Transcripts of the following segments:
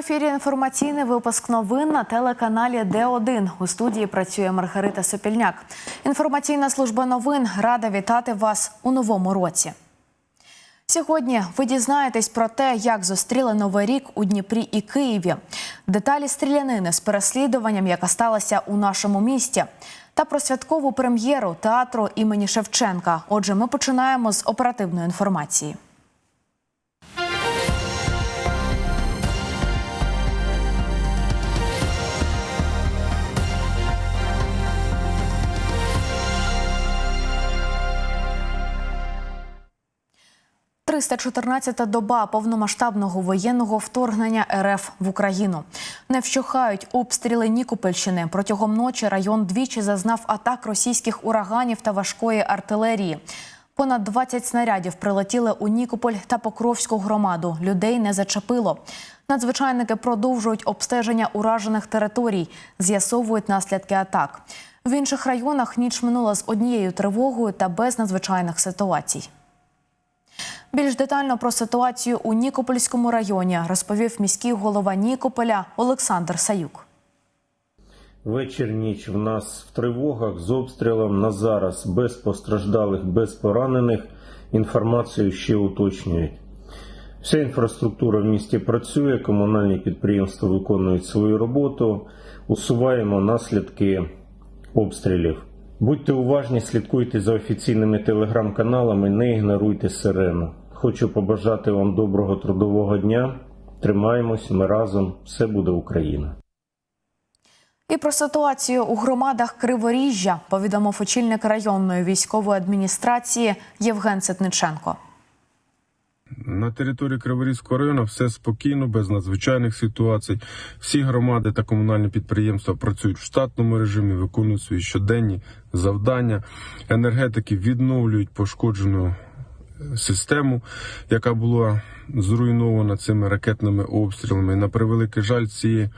ефірі інформаційний випуск новин на телеканалі Д1. У студії працює Маргарита Сопільняк. Інформаційна служба новин рада вітати вас у новому році. Сьогодні ви дізнаєтесь про те, як зустріли новий рік у Дніпрі і Києві, деталі стрілянини з переслідуванням, яка сталася у нашому місті, та про святкову прем'єру театру імені Шевченка. Отже, ми починаємо з оперативної інформації. – 314-та доба повномасштабного воєнного вторгнення РФ в Україну. Не вщухають обстріли Нікопольщини. Протягом ночі район двічі зазнав атак російських ураганів та важкої артилерії. Понад 20 снарядів прилетіли у Нікополь та Покровську громаду. Людей не зачепило. Надзвичайники продовжують обстеження уражених територій, з'ясовують наслідки атак. В інших районах ніч минула з однією тривогою та без надзвичайних ситуацій. Більш детально про ситуацію у Нікопольському районі розповів міський голова Нікополя Олександр Саюк. Вечір ніч в нас в тривогах з обстрілом на зараз без постраждалих, без поранених. Інформацію ще уточнюють. Вся інфраструктура в місті працює, комунальні підприємства виконують свою роботу. Усуваємо наслідки обстрілів. Будьте уважні, слідкуйте за офіційними телеграм-каналами, не ігноруйте сирену. Хочу побажати вам доброго трудового дня. Тримаємось, ми разом, все буде Україна. І про ситуацію у громадах Криворіжжя повідомив очільник районної військової адміністрації Євген Ситниченко. На території Криворізького району все спокійно, без надзвичайних ситуацій. Всі громади та комунальні підприємства працюють в штатному режимі, виконують свої щоденні завдання. Енергетики відновлюють пошкоджену систему, яка була зруйнована цими ракетними обстрілами. На превеликий жаль, ці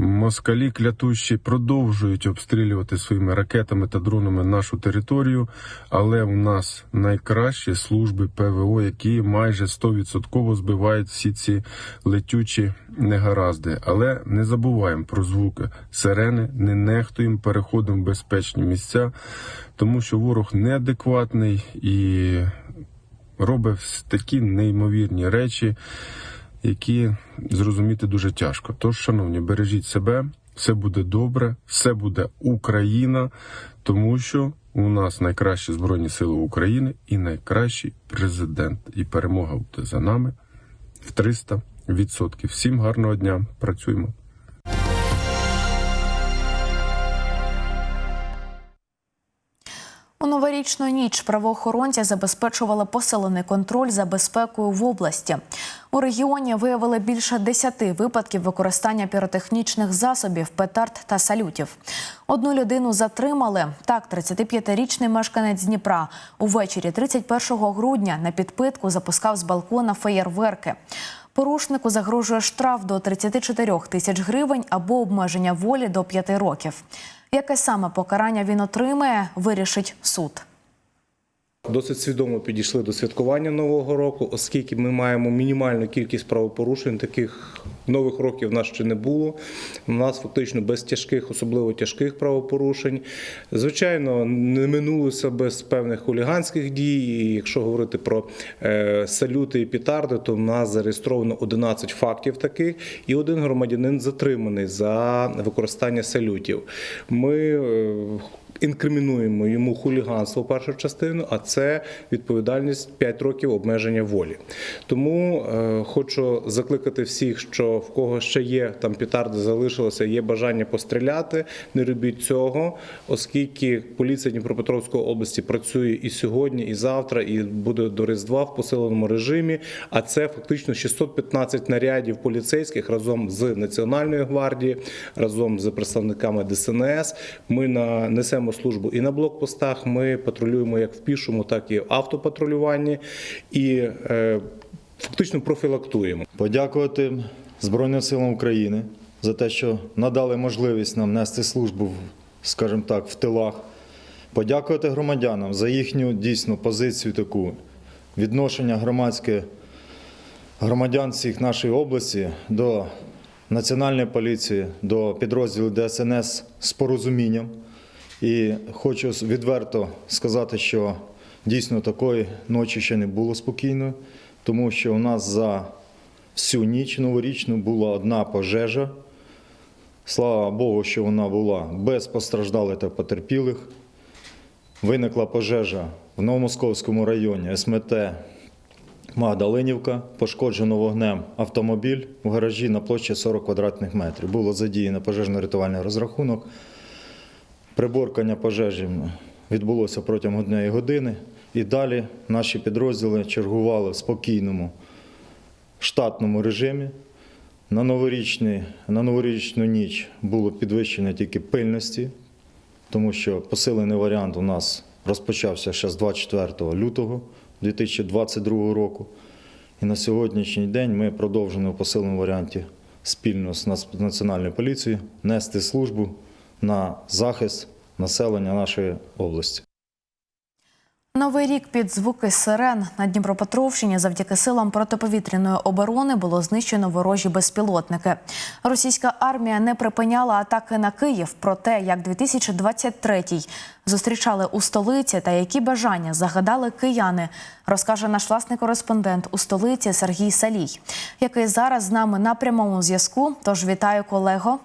москалі клятущі продовжують обстрілювати своїми ракетами та дронами нашу територію, але у нас найкращі служби ПВО, які майже 100% збивають всі ці летючі негаразди. Але не забуваємо про звуки сирени, не нехтуємо, переходимо в безпечні місця, тому що ворог неадекватний і робить такі неймовірні речі які зрозуміти дуже тяжко. Тож, шановні, бережіть себе, все буде добре, все буде Україна, тому що у нас найкращі збройні сили України і найкращий президент. І перемога буде за нами в 300%. Всім гарного дня! Працюємо. Новорічну ніч правоохоронці забезпечували посилений контроль за безпекою в області. У регіоні виявили більше десяти випадків використання піротехнічних засобів, петард та салютів. Одну людину затримали. Так, 35-річний мешканець Дніпра увечері 31 грудня на підпитку запускав з балкона феєрверки. Порушнику загрожує штраф до 34 тисяч гривень або обмеження волі до 5 років. Яке саме покарання він отримає, вирішить суд. Досить свідомо підійшли до святкування нового року, оскільки ми маємо мінімальну кількість правопорушень. Таких нових років в нас ще не було. У нас фактично без тяжких, особливо тяжких правопорушень. Звичайно, не минулося без певних хуліганських дій. І якщо говорити про е, салюти і пітарди, то в нас зареєстровано 11 фактів таких, і один громадянин затриманий за використання салютів. Ми е, інкримінуємо йому хуліганство першу частину, а це відповідальність 5 років обмеження волі. Тому е, хочу закликати всіх, що в кого ще є там петарди залишилося, є бажання постріляти. Не робіть цього, оскільки поліція Дніпропетровської області працює і сьогодні, і завтра, і буде до Різдва в посиленому режимі. А це фактично 615 нарядів поліцейських разом з Національною гвардією, разом з представниками ДСНС. Ми на несемо службу і на блокпостах. Ми патрулюємо як в пішому, так і в автопатрулюванні і е, фактично профілактуємо. Подякувати Збройним силам України за те, що надали можливість нам нести службу, скажімо так, в тилах. Подякувати громадянам за їхню дійсно позицію таку відношення громадське громадян всіх нашої області до Національної поліції, до підрозділу ДСНС з порозумінням. І хочу відверто сказати, що дійсно такої ночі ще не було спокійної, тому що у нас за всю ніч новорічну була одна пожежа. Слава Богу, що вона була без постраждалих та потерпілих. Виникла пожежа в Новомосковському районі СМТ Магдалинівка. Пошкоджено вогнем автомобіль в гаражі на площі 40 квадратних метрів. Було задіяно пожежно-рятувальний розрахунок. Приборкання пожежі відбулося протягом однієї години. І далі наші підрозділи чергували в спокійному штатному режимі. На, новорічний, на новорічну ніч було підвищення тільки пильності, тому що посилений варіант у нас розпочався ще з 24 лютого 2022 року. І на сьогоднішній день ми продовжуємо в посиленому варіанті спільно з Національною поліцією нести службу на захист населення нашої області. Новий рік під звуки сирен на Дніпропетровщині завдяки силам протиповітряної оборони було знищено ворожі безпілотники. Російська армія не припиняла атаки на Київ. Про те, як 2023-й зустрічали у столиці та які бажання загадали кияни, розкаже наш власний кореспондент у столиці Сергій Салій, який зараз з нами на прямому зв'язку. Тож вітаю колего.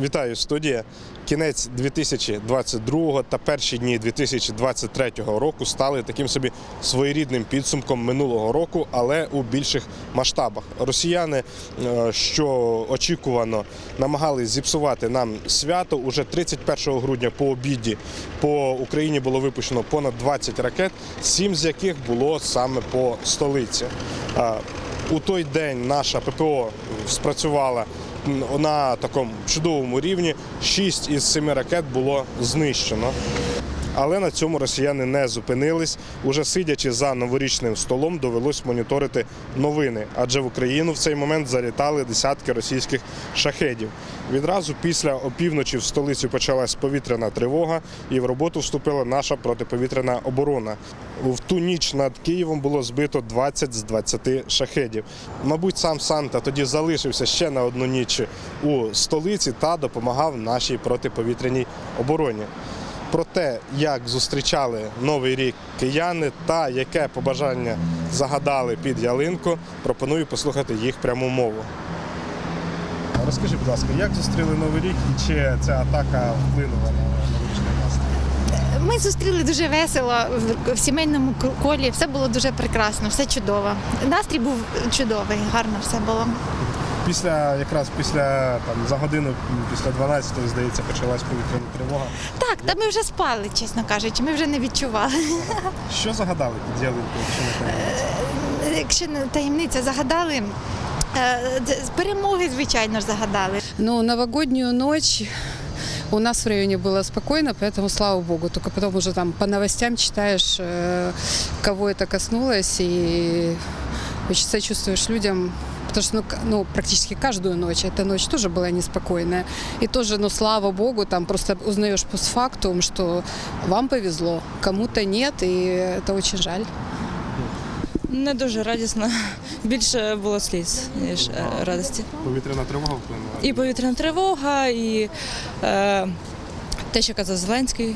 Вітаю студія. Кінець 2022 та перші дні 2023 року стали таким собі своєрідним підсумком минулого року, але у більших масштабах. Росіяни, е, що очікувано, намагались зіпсувати нам свято. Уже 31 грудня по обіді по Україні було випущено понад 20 ракет, сім з яких було саме по столиці. Е, У той день наша ППО спрацювала на такому чудовому рівні. Шість із семи ракет було знищено. Але на цьому росіяни не зупинились. Уже сидячи за новорічним столом, довелось моніторити новини, адже в Україну в цей момент залітали десятки російських шахедів. Відразу після опівночі в столиці почалась повітряна тривога, і в роботу вступила наша протиповітряна оборона. В ту ніч над Києвом було збито 20 з 20 шахедів. Мабуть, сам Санта тоді залишився ще на одну ніч у столиці та допомагав нашій протиповітряній обороні. Про те, як зустрічали новий рік кияни та яке побажання загадали під ялинку, пропоную послухати їх пряму мову. Розкажи, будь ласка, як зустріли новий рік і чи ця атака вплинула на новорічний настрій? Ми зустріли дуже весело в- в сімейному колі. Все було дуже прекрасно, все чудово. Настрій був чудовий, гарно все було. Після якраз після там за годину після 12 здається почалась повітряна тривога. Так, та ми вже спали, чесно кажучи, ми вже не відчували. Що загадали під ялинкою, якщо не таємниця? Якщо не таємниця загадали. е, це з Перемоги, звичайно ж, загадали. Но новогоднюю ночь у нас в районе было спокойно, поэтому слава богу. Только потом уже там по новостям читаешь, э, кого это коснулось, и очень сочувствуешь людям. Потому что ну, к- ну, практически каждую ночь, эта ночь тоже была неспокойная. И тоже, ну, слава богу, там просто узнаешь постфактум, что вам повезло, кому-то нет, и это очень жаль. Не дуже радісно. Більше було сліз, ніж е, радості. Повітряна тривога вплинула. І повітряна тривога, і е, те, що казав Зеленський,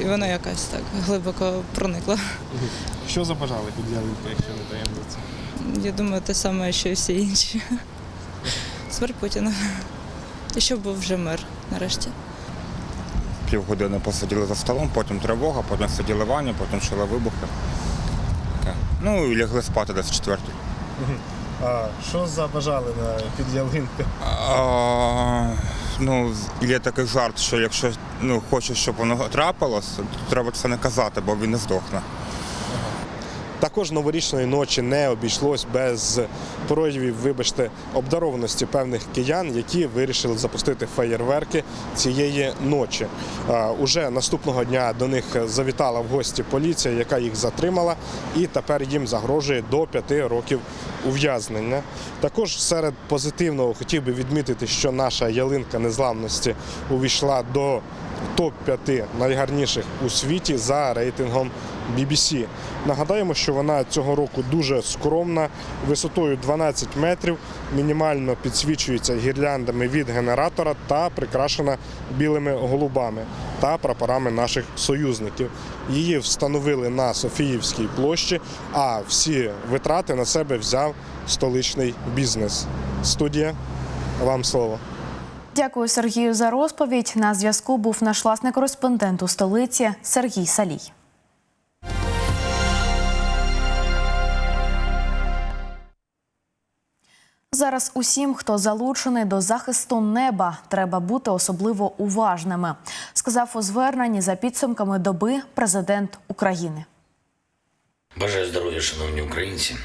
і воно якось так глибоко проникло. Що забажали під ялинкою, якщо не таємниця? Я думаю, те саме, що і всі інші. Смерть Путіна. І щоб був вже мир нарешті. півгодини посиділи за столом, потім тривога, потім сиділи в ванні, потім чули вибухи. Таке. Ну і лягли спати десь в четвертій. А що забажали на під ялинкою? А, ну, є такий жарт, що якщо ну, хочеш, щоб воно трапилось, то треба це не казати, бо він не здохне. Також новорічної ночі не обійшлось без проявів, вибачте, обдарованості певних киян, які вирішили запустити феєрверки цієї ночі. Уже наступного дня до них завітала в гості поліція, яка їх затримала, і тепер їм загрожує до п'яти років ув'язнення. Також серед позитивного хотів би відмітити, що наша ялинка незламності увійшла до топ-5 найгарніших у світі за рейтингом BBC. Нагадаємо, що вона цього року дуже скромна, висотою 12 метрів, мінімально підсвічується гірляндами від генератора та прикрашена білими голубами та прапорами наших союзників. Її встановили на Софіївській площі, а всі витрати на себе взяв столичний бізнес. Студія, вам слово. Дякую Сергію за розповідь. На зв'язку був наш власний кореспондент у столиці Сергій Салій. Зараз усім, хто залучений до захисту неба, треба бути особливо уважними, сказав у зверненні за підсумками доби президент України. Бажаю здоров'я, шановні українці.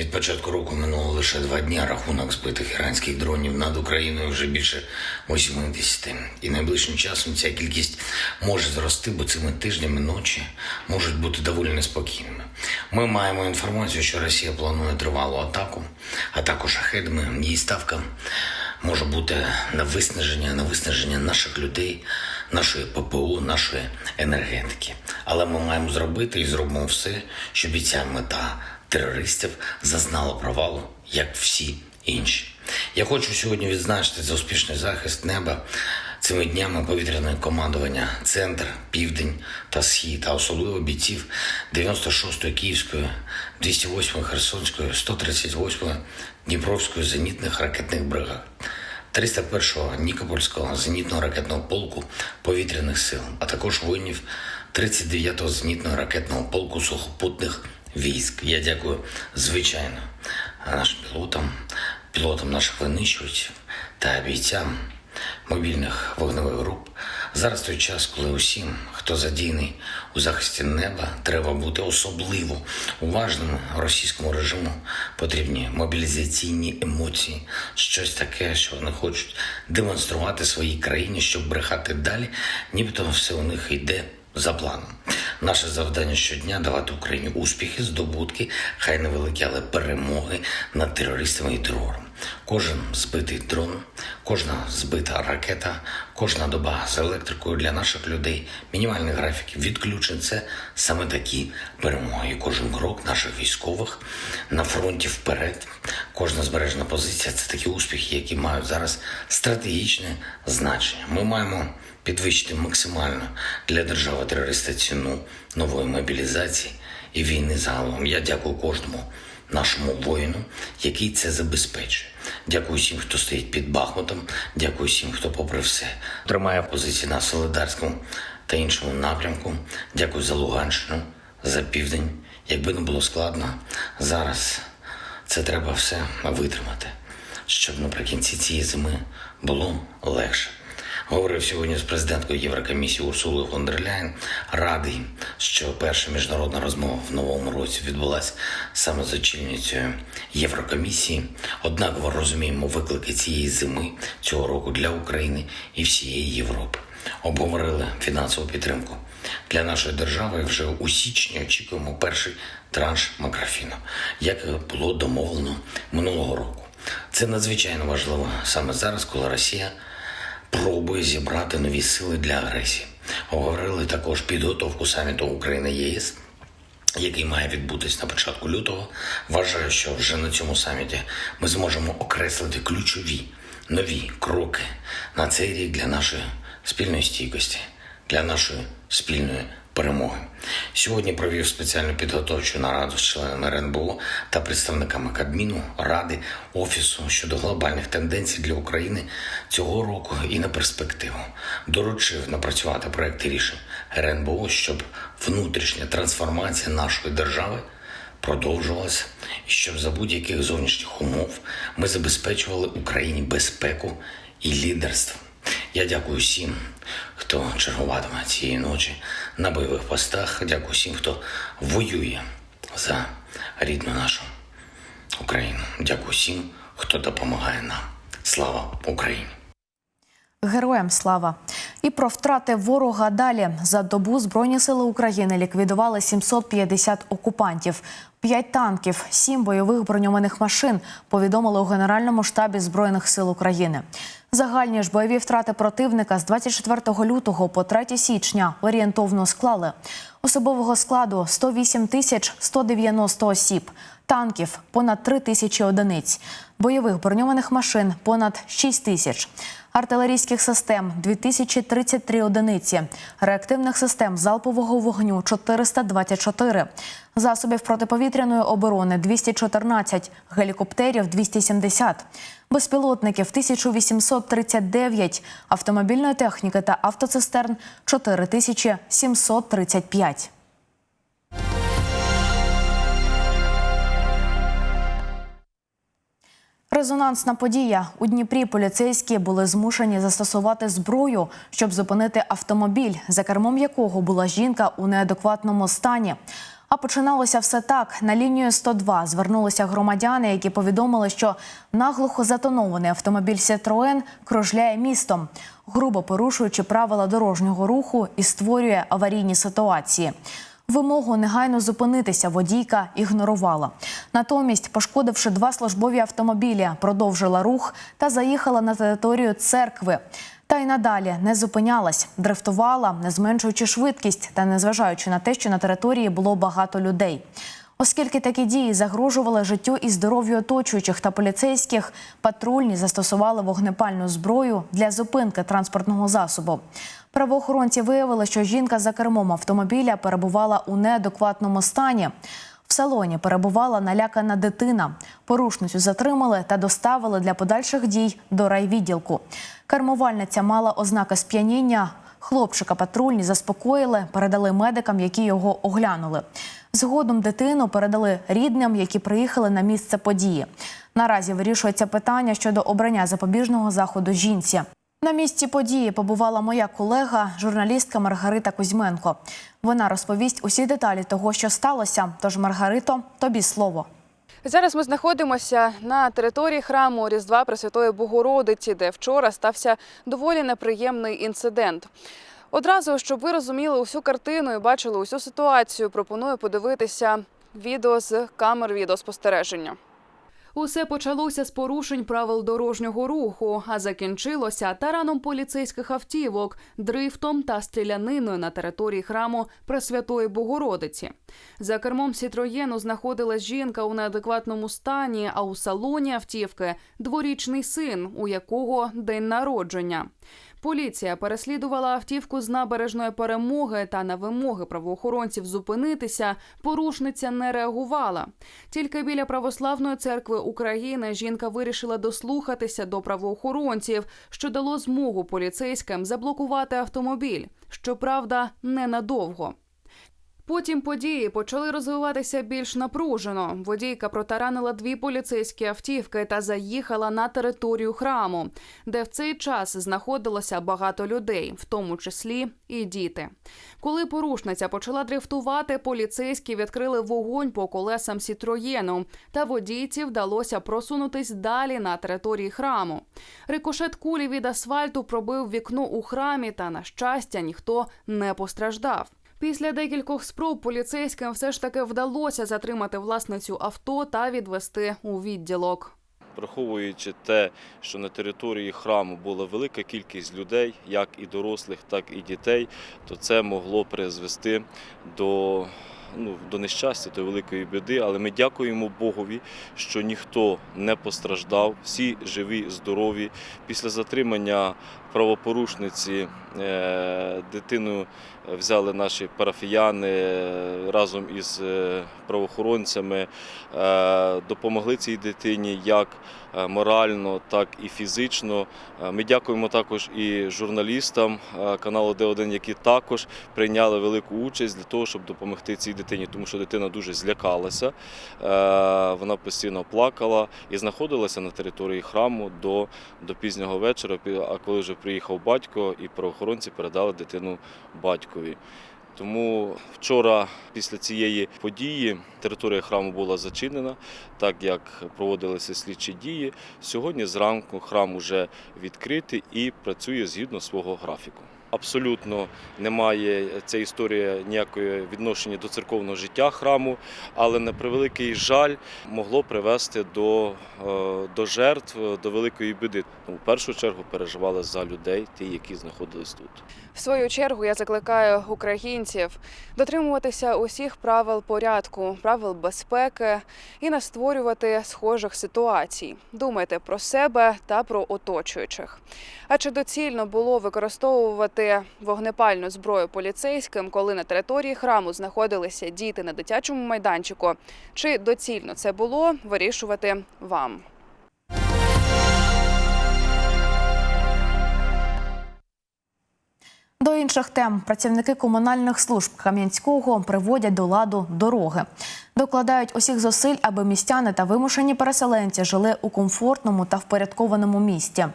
Від початку року минуло лише два дні. а Рахунок збитих іранських дронів над Україною вже більше 80. І найближчим часом ця кількість може зрости, бо цими тижнями ночі можуть бути доволі неспокійними. Ми маємо інформацію, що Росія планує тривалу атаку, атаку шахедами. Її ставка може бути на виснаження, на виснаження наших людей, нашої ППО, нашої енергетики. Але ми маємо зробити і зробимо все, щоб і ця мета терористів зазнала провалу, як всі інші. Я хочу сьогодні відзначити за успішний захист неба. Цими днями повітряне командування Центр, Південь та Схід, а особливо бійців 96-ї Київської, 208-ї Херсонської, 138-ї Дніпровської зенітних ракетних бригад. 301-го Нікопольського зенітного ракетного полку повітряних сил, а також воїнів 39-го зенітного ракетного полку сухопутних військ. Я дякую, звичайно, нашим пілотам, пілотам наших винищувачів та бійцям мобільних вогневих груп. Зараз той час, коли усім, хто задійний у захисті неба, треба бути особливо уважними російському режиму. Потрібні мобілізаційні емоції, щось таке, що вони хочуть демонструвати своїй країні, щоб брехати далі, нібито все у них йде за планом. Наше завдання щодня давати Україні успіхи, здобутки, хай невеликі, але перемоги над терористами і терором. Кожен збитий дрон, кожна збита ракета, кожна доба з електрикою для наших людей, мінімальний графік відключень це саме такі перемоги. Кожен крок наших військових на фронті вперед, кожна збережена позиція це такі успіхи, які мають зараз стратегічне значення. Ми маємо підвищити максимально для держави терориста ціну нової мобілізації і війни загалом. Я дякую кожному нашому воїну, який це забезпечує. Дякую всім, хто стоїть під Бахмутом. Дякую всім, хто, попри все, тримає позиції на Солидарському та іншому напрямку. Дякую за Луганщину, за південь. Якби не було складно, зараз це треба все витримати, щоб наприкінці цієї зими було легше. Говорив сьогодні з президенткою Єврокомісії Урсулою фон. Радий, що перша міжнародна розмова в новому році відбулася саме з очільницею Єврокомісії. Однаково розуміємо виклики цієї зими цього року для України і всієї Європи. Обговорили фінансову підтримку для нашої держави. Вже у січні очікуємо перший транш макрофіну, як було домовлено минулого року. Це надзвичайно важливо саме зараз, коли Росія пробує зібрати нові сили для агресії. Говорили також підготовку саміту України ЄС, який має відбутись на початку лютого. Вважаю, що вже на цьому саміті ми зможемо окреслити ключові нові кроки на цей рік для нашої спільної стійкості, для нашої спільної перемоги. Сьогодні провів спеціальну підготовчу нараду з членами РНБО та представниками Кабміну, Ради, Офісу щодо глобальних тенденцій для України цього року і на перспективу. Доручив напрацювати проекти рішень РНБО, щоб внутрішня трансформація нашої держави продовжувалася, і щоб за будь-яких зовнішніх умов ми забезпечували Україні безпеку і лідерство. Я дякую всім, хто чергуватиме цієї ночі на бойових постах. Дякую всім, хто воює за рідну нашу Україну. Дякую всім, хто допомагає нам. Слава Україні! Героям слава! І про втрати ворога далі. За добу Збройні сили України ліквідували 750 окупантів. П'ять танків, сім бойових броньованих машин повідомили у Генеральному штабі Збройних сил України. Загальні ж бойові втрати противника з 24 лютого по 3 січня орієнтовно склали. Особового складу 108 тисяч 190 осіб, танків понад 3 тисячі одиниць, бойових броньованих машин понад 6 тисяч, артилерійських систем 2033 одиниці, реактивних систем залпового вогню 424, засобів протиповітряної оборони 214, гелікоптерів 270, безпілотників 1839, автомобільної техніки та автоцистерн 4735. Резонансна подія у Дніпрі поліцейські були змушені застосувати зброю, щоб зупинити автомобіль, за кермом якого була жінка у неадекватному стані. А починалося все так. На лінію 102 звернулися громадяни, які повідомили, що наглухо затонований автомобіль Сітроен кружляє містом, грубо порушуючи правила дорожнього руху і створює аварійні ситуації. Вимогу негайно зупинитися водійка ігнорувала. Натомість, пошкодивши два службові автомобілі, продовжила рух та заїхала на територію церкви. Та й надалі не зупинялась, дрифтувала, не зменшуючи швидкість та незважаючи на те, що на території було багато людей. Оскільки такі дії загрожували життю і здоров'ю оточуючих та поліцейських, патрульні застосували вогнепальну зброю для зупинки транспортного засобу. Правоохоронці виявили, що жінка за кермом автомобіля перебувала у неадекватному стані. В салоні перебувала налякана дитина. Порушницю затримали та доставили для подальших дій до райвідділку. Кермувальниця мала ознаки сп'яніння. Хлопчика патрульні заспокоїли, передали медикам, які його оглянули. Згодом дитину передали рідним, які приїхали на місце події. Наразі вирішується питання щодо обрання запобіжного заходу жінці. На місці події побувала моя колега, журналістка Маргарита Кузьменко. Вона розповість усі деталі того, що сталося. Тож, Маргарито, тобі слово. Зараз ми знаходимося на території храму Різдва Пресвятої Богородиці, де вчора стався доволі неприємний інцидент. Одразу, щоб ви розуміли усю картину і бачили усю ситуацію, пропоную подивитися відео з камер відеоспостереження. Усе почалося з порушень правил дорожнього руху, а закінчилося тараном поліцейських автівок, дрифтом та стріляниною на території храму Пресвятої Богородиці. За кермом Сітроєну знаходилась жінка у неадекватному стані, а у салоні автівки дворічний син, у якого день народження. Поліція переслідувала автівку з набережної перемоги та на вимоги правоохоронців зупинитися. Порушниця не реагувала. Тільки біля православної церкви України жінка вирішила дослухатися до правоохоронців, що дало змогу поліцейським заблокувати автомобіль. Щоправда, ненадовго. Потім події почали розвиватися більш напружено. Водійка протаранила дві поліцейські автівки та заїхала на територію храму, де в цей час знаходилося багато людей, в тому числі і діти. Коли порушниця почала дрифтувати, поліцейські відкрили вогонь по колесам Сітроєну, та водійці вдалося просунутись далі на території храму. Рикошет кулі від асфальту пробив вікно у храмі, та на щастя ніхто не постраждав. Після декількох спроб поліцейським все ж таки вдалося затримати власницю авто та відвести у відділок. Враховуючи те, що на території храму була велика кількість людей, як і дорослих, так і дітей, то це могло призвести до, ну, до нещастя, до великої біди. Але ми дякуємо Богові, що ніхто не постраждав, всі живі, здорові. Після затримання правопорушниці е, дитину взяли наші парафіяни е, разом із е, правоохоронцями, допомогли цій дитині як морально, так і фізично. Ми дякуємо також і журналістам каналу Д1, які також прийняли велику участь для того, щоб допомогти цій дитині, тому що дитина дуже злякалася, вона постійно плакала і знаходилася на території храму до, до пізнього вечора. А коли вже приїхав батько, і правоохоронці передали дитину батькові. Тому вчора, після цієї події, територія храму була зачинена, так як проводилися слідчі дії. Сьогодні зранку храм уже відкритий і працює згідно свого графіку. Абсолютно немає ця історія ніякої відношення до церковного життя храму, але на превеликий жаль могло привести до, е, до жертв, до великої біди. Ну, В першу чергу переживали за людей, ті, які знаходились тут. В свою чергу я закликаю українців дотримуватися усіх правил порядку, правил безпеки і не створювати схожих ситуацій. Думайте про себе та про оточуючих. А чи доцільно було використовувати вогнепальну зброю поліцейським, коли на території храму знаходилися діти на дитячому майданчику? Чи доцільно це було вирішувати вам? До інших тем працівники комунальних служб Кам'янського приводять до ладу дороги. Докладають усіх зусиль, аби містяни та вимушені переселенці жили у комфортному та впорядкованому місті.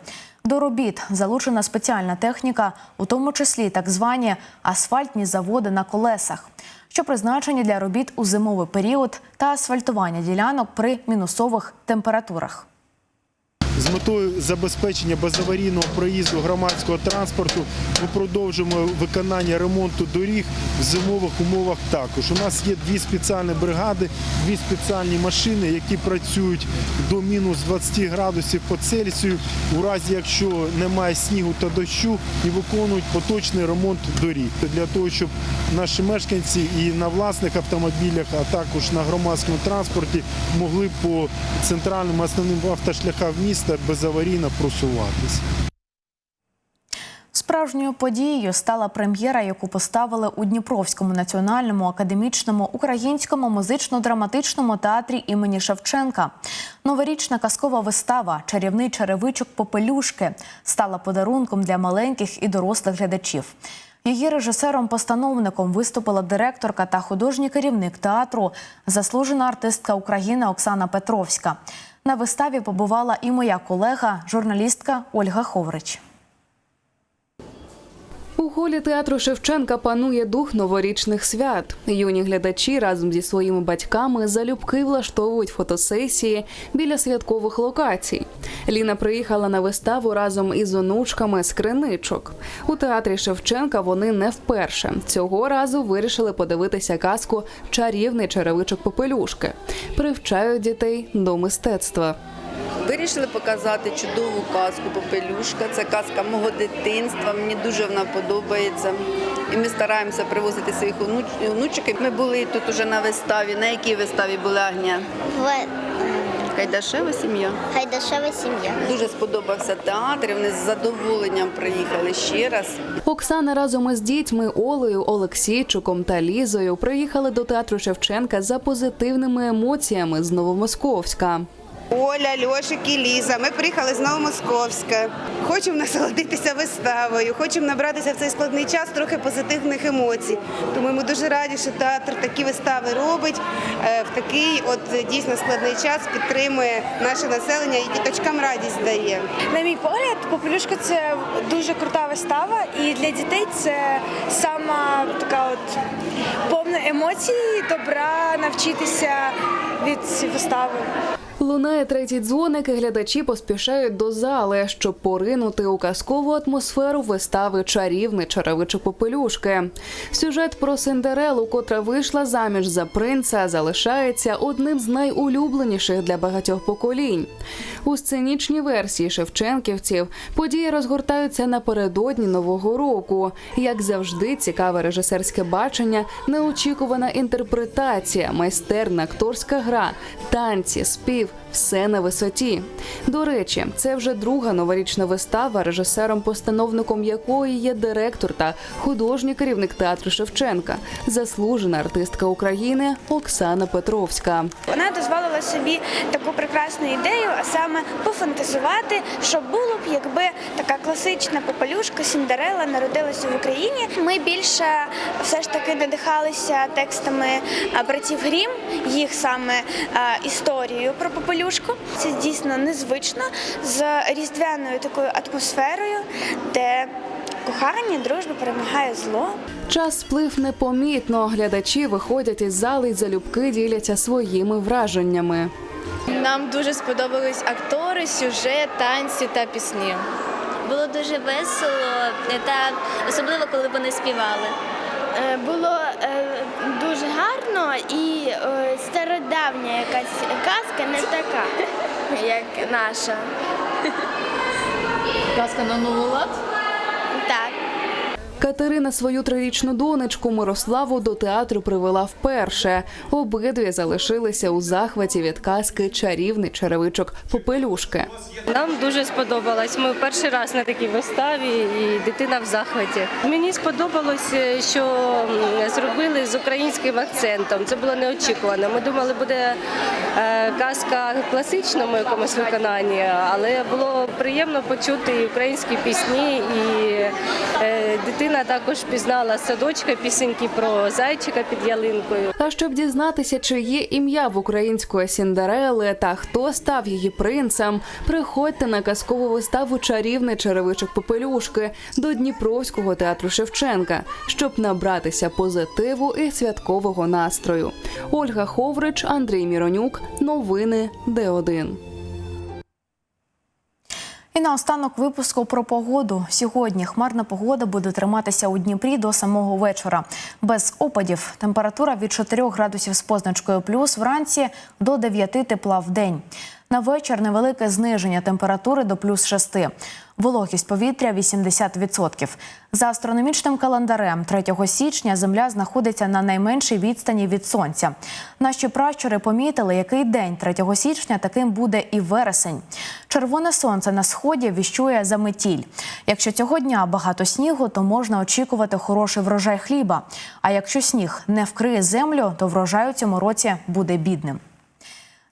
До робіт залучена спеціальна техніка, у тому числі так звані асфальтні заводи на колесах, що призначені для робіт у зимовий період та асфальтування ділянок при мінусових температурах. З метою забезпечення безаварійного проїзду громадського транспорту. Ми продовжуємо виконання ремонту доріг в зимових умовах також. У нас є дві спеціальні бригади, дві спеціальні машини, які працюють до мінус 20 градусів по Цельсію, у разі якщо немає снігу та дощу, і виконують поточний ремонт доріг. Для того, щоб наші мешканці і на власних автомобілях, а також на громадському транспорті могли по центральним основним автошляхам міста безаварійно просуватися. Справжньою подією стала прем'єра, яку поставили у Дніпровському національному академічному українському музично-драматичному театрі імені Шевченка. Новорічна казкова вистава Чарівний черевичок Попелюшки стала подарунком для маленьких і дорослих глядачів. Її режисером-постановником виступила директорка та художній керівник театру, заслужена артистка України Оксана Петровська. На виставі побувала і моя колега, журналістка Ольга Ховрич. У холі театру Шевченка панує дух новорічних свят. Юні глядачі разом зі своїми батьками залюбки влаштовують фотосесії біля святкових локацій. Ліна приїхала на виставу разом із онучками з криничок. У театрі Шевченка вони не вперше. Цього разу вирішили подивитися казку Чарівний черевичок Попелюшки. Привчають дітей до мистецтва. Вирішили показати чудову казку Попелюшка. Це казка мого дитинства. Мені дуже вона подобається. І ми стараємося привозити своїх онуч- онучок. Ми були тут уже на виставі. На якій виставі була Агня? Кайдашева сім'я. Хайдашева сім'я. Дуже сподобався театр. і Вони з задоволенням приїхали ще раз. Оксана разом із дітьми Олею, Олексійчуком та Лізою приїхали до театру Шевченка за позитивними емоціями з Новомосковська. Оля, Льошик і Ліза. Ми приїхали з Новомосковська. Хочемо насолодитися виставою, хочемо набратися в цей складний час трохи позитивних емоцій. Тому ми дуже раді, що театр такі вистави робить е, в такий от дійсно складний час, підтримує наше населення і діточкам радість дає. На мій погляд, Попелюшка це дуже крута вистава, і для дітей це сама така от повна емоцій, добра навчитися від цієї вистави. Лунає третій дзвоник, і глядачі поспішають до зали, щоб поринути у казкову атмосферу вистави Чарівний черевичок Попелюшки. Сюжет про Синдерелу, котра вийшла заміж за принца, залишається одним з найулюбленіших для багатьох поколінь. У сценічній версії Шевченківців події розгортаються напередодні нового року. Як завжди, цікаве режисерське бачення, неочікувана інтерпретація, майстерна акторська гра, танці, спів все на висоті. До речі, це вже друга новорічна вистава, режисером-постановником якої є директор та художній керівник театру Шевченка, заслужена артистка України Оксана Петровська. Вона дозволила собі таку прекрасну ідею, а саме пофантазувати, що було б, якби така класична попелюшка Сіндерела народилася в Україні. Ми більше все ж таки надихалися текстами братів Грім, їх саме історією про попелюшку. Це дійсно незвично з різдвяною такою атмосферою, де кохання, дружба перемагає зло. Час сплив непомітно. Глядачі виходять із зали і залюбки діляться своїми враженнями. Нам дуже сподобались актори, сюжет, танці та пісні. Було дуже весело, та особливо коли вони співали. Було дуже гарно і стародавня якась казка не така, як наша. Казка на новий лад? Катерина свою трирічну донечку Мирославу до театру привела вперше. Обидві залишилися у захваті від казки чарівний черевичок Попелюшки. Нам дуже сподобалось. Ми перший раз на такій виставі, і дитина в захваті. Мені сподобалось, е, що зробили з українським акцентом. Це було неочікувано. Ми думали, буде е, казка в класичному якомусь виконанні, але було приємно почути і українські пісні, і е, дитина також пізнала садочка пісеньки про зайчика під ялинкою. А щоб дізнатися, чи є ім'я в української Сіндерели та хто став її принцем, приходьте на казкову виставу Чарівний черевичок Попелюшки до Дніпровського театру Шевченка, щоб набратися позитиву і святкового настрою. Ольга Ховрич, Андрій Міронюк. Новини Д1. Наостанок випуску про погоду. Сьогодні хмарна погода буде триматися у Дніпрі до самого вечора. Без опадів. Температура від 4 градусів з позначкою плюс вранці до 9 тепла в день. На вечір невелике зниження температури до плюс 6. Вологість повітря 80%. За астрономічним календарем 3 січня Земля знаходиться на найменшій відстані від сонця. Наші пращури помітили, який день 3 січня таким буде і вересень. Червоне сонце на сході віщує за метіль. Якщо цього дня багато снігу, то можна очікувати хороший врожай хліба. А якщо сніг не вкриє землю, то врожай у цьому році буде бідним.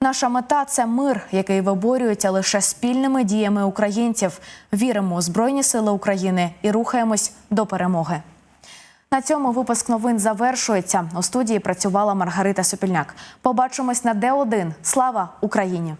Наша мета це мир, який виборюється лише спільними діями українців. Віримо у Збройні Сили України і рухаємось до перемоги. На цьому випуск новин завершується. У студії працювала Маргарита Супільняк. Побачимось на Д1. Слава Україні!